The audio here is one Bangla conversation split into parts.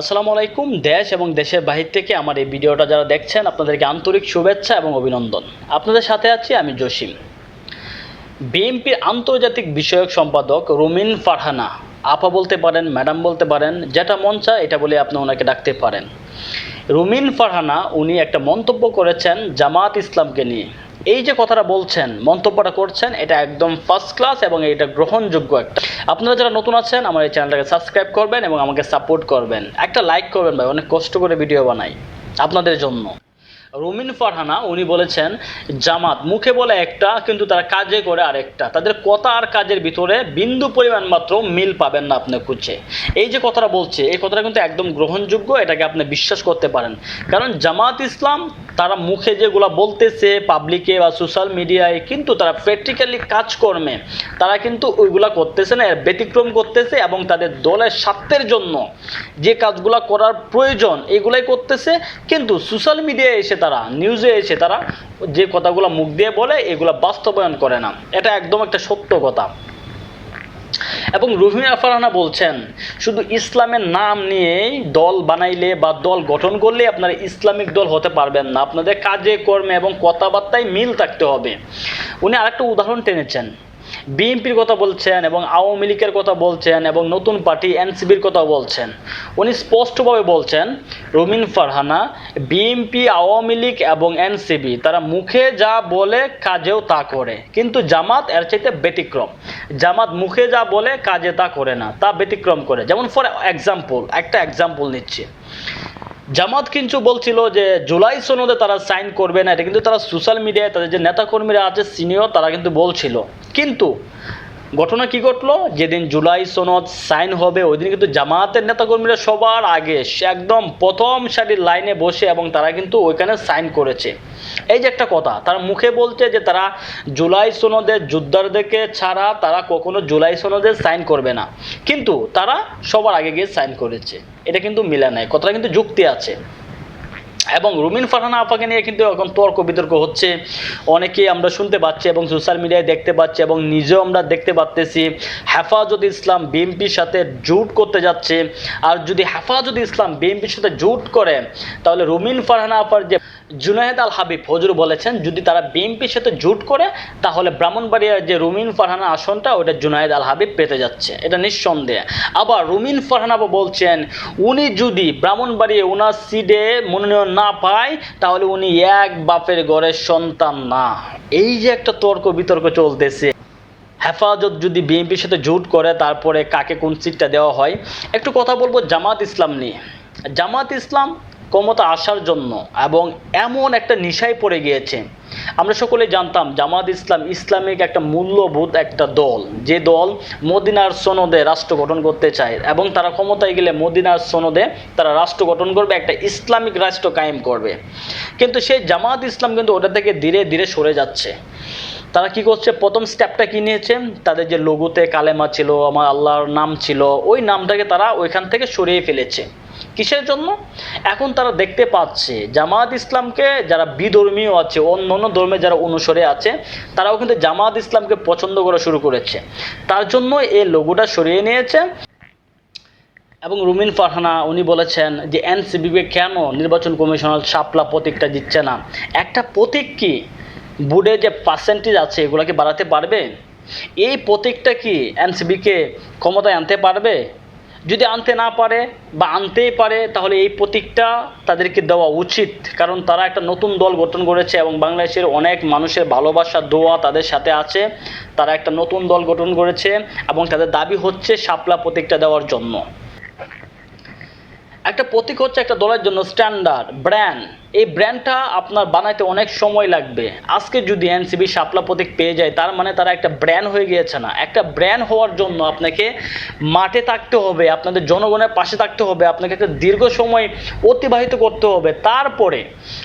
আসসালামু আলাইকুম, দেশ এবং দেশের বাহির থেকে আমার এই ভিডিওটা যারা দেখছেন, আপনাদেরকে আন্তরিক শুভেচ্ছা এবং অভিনন্দন। আপনাদের সাথে আছি আমি জসিম। বিএনপির আন্তর্জাতিক বিষয়ক সম্পাদক রুমিন ফারহানা। আপা বলতে পারেন, ম্যাডাম বলতে পারেন, যেটা মন চায় এটা বলে আপনি ওনাকে ডাকতে পারেন। রুমিন ফারহানা, উনি একটা মন্তব্য করেছেন জামাত ইসলামকে নিয়ে। এই যে কথাটা বলছেন, মন্তব্যটা করছেন, এটা একদম ফার্স্ট ক্লাস এবং এটা গ্রহণযোগ্য একটা। আপনারা যারা নতুন আছেন, আমার এই চ্যানেলটাকে সাবস্ক্রাইব করবেন এবং আমাকে সাপোর্ট করবেন। একটা লাইক করবেন ভাই, অনেক কষ্ট করে ভিডিও বানাই আপনাদের জন্য। রুমিন ফারহানা, উনি বলেছেন, জামাত মুখে বলে একটা, কিন্তু তারা কাজে করে আরেকটা। তাদের কথা আর কাজের ভিতরে বিন্দু পরিমাণ মাত্র মিল পাবেন না আপনি খুঁজে। এই যে কথাটা বলছে, এই কথাটা কিন্তু একদম গ্রহণযোগ্য, এটাকে আপনি বিশ্বাস করতে পারেন। কারণ জামাত ইসলাম, তারা মুখে যেগুলো বলতেছে পাবলিকে বা সোশ্যাল মিডিয়ায় কিন্তু তারা প্র্যাকটিক্যালি কাজকর্মে, তারা কিন্তু ওইগুলা করতেছে না ব্যতিক্রম করতেছে এবং তাদের দলের স্বার্থের জন্য যে কাজগুলো করার প্রয়োজন, এগুলাই করতেছে। কিন্তু সোশ্যাল মিডিয়ায় এসে তারা নিউজে এসে তারা যে কথাগুলো মুখ দিয়ে বলে, এগুলো বাস্তবায়ন করে না। এটা একদম একটা সত্য কথা। এবং রুহিনা ফারহানা বলছেন, শুধু ইসলামের নাম নিয়েই দল বানাইলে বা দল গঠন করলে আপনারা ইসলামিক দল হতে পারবেন না। আপনাদের কাজে, কর্মে এবং কথাবার্তায় মিল থাকতে হবে। উনি আরেকটা উদাহরণ টেনেছেন। বিএনপির কথা বলছেন এবং আওয়ামী লীগের কথা বলছেন এবং নতুন পার্টি এনসিবির কথা বলছেন। উনি স্পষ্টভাবে বলছেন, রুমিন ফারহানা, বিএনপি, আওয়ামী লীগ এবং এনসিবি তারা মুখে যা বলে কাজেও তা করে। কিন্তু জামাত এর চাইতে ব্যতিক্রম। জামাত মুখে যা বলে কাজে তা করে না, তা ব্যতিক্রম করে। যেমন ফর এক্সাম্পল একটা এক্সাম্পল নিচ্ছি। জামাত কিন্তু বলছিল যে, জুলাই সনদে তারা সাইন করবে না, এটা কিন্তু তারা সোশ্যাল মিডিয়ায় তাদের যে নেতাকর্মীরা আছে সিনিয়র তারা কিন্তু বলছিল। কিন্তু ঘটনা কি ঘটলো? যেদিন জুলাই সনদ সাইন হবে ওই দিন কিন্তু জামাতের নেতাকর্মীরা সবার আগে একদম প্রথম সারির লাইনে বসে এবং তারা কিন্তু ওইখানে সাইন করেছে। এই যে একটা কথা, তারা মুখে বলছে যে তারা জুলাই সনদের যোদ্ধারদেরকে ছাড়া তারা কখনো জুলাই সনদে সাইন করবে না। কিন্তু তারা সবার আগে গিয়ে সাইন করেছে। এটা কিন্তু মিলে নাই। কথাটা কিন্তু যুক্তি আছে। এবং রুমিন ফারহানা আপাকে নিয়ে কিন্তু এখন তর্ক বিতর্ক হচ্ছে। অনেকেই আমরা শুনতে পাচ্ছি এবং সোশ্যাল মিডিয়ায় দেখতে পাচ্ছি এবং নিজেও আমরা দেখতে পাচ্তেছি হেফাজত ইসলাম বিএনপির সাথে জুট করতে যাচ্ছে। আর যদি হেফাজত ইসলাম বিএনপির সাথে জুট করে, তাহলে রুমিন ফারহানা আপার যে জুনায়েদ আল হাবিব হজুর বলেছেন, যদি তারা বিএনপির সাথে জুট করে, তাহলে ব্রাহ্মণবাড়িয়ার যে রুমিন ফারহানা আসনটা, ওটা জুনায়েদ আল হাবিব পেতে যাচ্ছে। এটা নিঃসন্দেহে। আবার রুমিন ফারহানা বলছেন, উনি যদি ব্রাহ্মণবাড়িয়া ওনার সিডে মনোনয়ন না পায়, তাহলে উনি এক বাপের ঘরের সন্তান না। এই যে একটা তর্ক বিতর্ক চলতেছে। হেফাজত যদি বিএনপির সাথে জোট করে, তারপরে কাকে কোন সিটটা দেওয়া হয়? একটু কথা বলব জামাত ইসলাম নিয়ে। জামাত ইসলাম ক্ষমতা আসার জন্য এবং এমন একটা নিশায় পড়ে গিয়েছে। আমরা সকলে জানতাম জামাত ইসলাম ইসলামিক একটা মূল্যবোধ একটা দল। যে দল মদিনার সনদে রাষ্ট্র গঠন করতে চায় এবং তারা ক্ষমতায় গেলে মদিনার সনদে তারা রাষ্ট্র গঠন করবে, একটা ইসলামিক রাষ্ট্র কায়েম করবে। কিন্তু সেই জামাত ইসলাম কিন্তু ওটা থেকে ধীরে ধীরে সরে যাচ্ছে। তারা কি করছে? প্রথম স্টেপটা কি নিয়েছে? তাদের যে লঘুতে কালেমা ছিল, আমার আল্লাহর নাম ছিল, ওই নামটাকে তারা ওইখান থেকে সরিয়ে ফেলেছে। কিসের জন্য? এখন তারা দেখতে পাচ্ছে জামাত ইসলামকে যারা বিধর্মীয় আছে, অন্য অন্য ধর্মে যারা অনুসরে আছে, তারাও কিন্তু জামাত ইসলামকে পছন্দ করা শুরু করেছে। তার জন্য এই লোগোটা সরিয়ে নিয়েছে। এবং রুমিন ফারহানা, উনি বলেছেন যে এনসিবিকে কেন নির্বাচন কমিশনার শাপলা প্রতীকটা দিচ্ছে না? একটা প্রতীক কি? বোর্ডে যে পার্সেন্টেজ আছে, এগুলোকে বাড়াতে পারবে? এই প্রতীকটা কি এনসিবিকে ক্ষমতায় আনতে পারবে? যদি আনতে না পারে বা আনতেই পারে, তাহলে এই প্রতীকটা তাদেরকে দেওয়া উচিত। কারণ তারা একটা নতুন দল গঠন করেছে এবং বাংলাদেশের অনেক মানুষের ভালোবাসা, দোয়া তাদের সাথে আছে। তারা একটা নতুন দল গঠন করেছে এবং তাদের দাবি হচ্ছে শাপলা প্রতীকটা দেওয়ার জন্য। একটা প্রতীক হচ্ছে একটা দলের জন্য স্ট্যান্ডার্ড, ব্র্যান্ড। এই ব্র্যান্ডটা আপনার বানাইতে অনেক সময় লাগবে। আজকে যদি এনসিবি শাপলা প্রতীক পেয়ে যায়, তার মানে তারা একটা ব্র্যান্ড হয়ে গিয়েছে না। একটা ব্র্যান্ড হওয়ার জন্য আপনাকে মাঠে থাকতে হবে, আপনাদের জনগণের পাশে থাকতে হবে, আপনাকে একটা দীর্ঘ সময় অতিবাহিত করতে হবে। তারপরে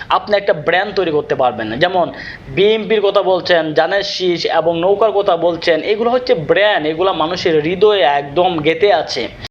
আপনি একটা ব্র্যান্ড তৈরি করতে পারবেন না। যেমন বিএমপির কথা বলছেন, জানের শীষ এবং নৌকার কথা বলছেন, এগুলো হচ্ছে ব্র্যান্ড, এগুলো মানুষের হৃদয়ে একদম গেঁথে আছে।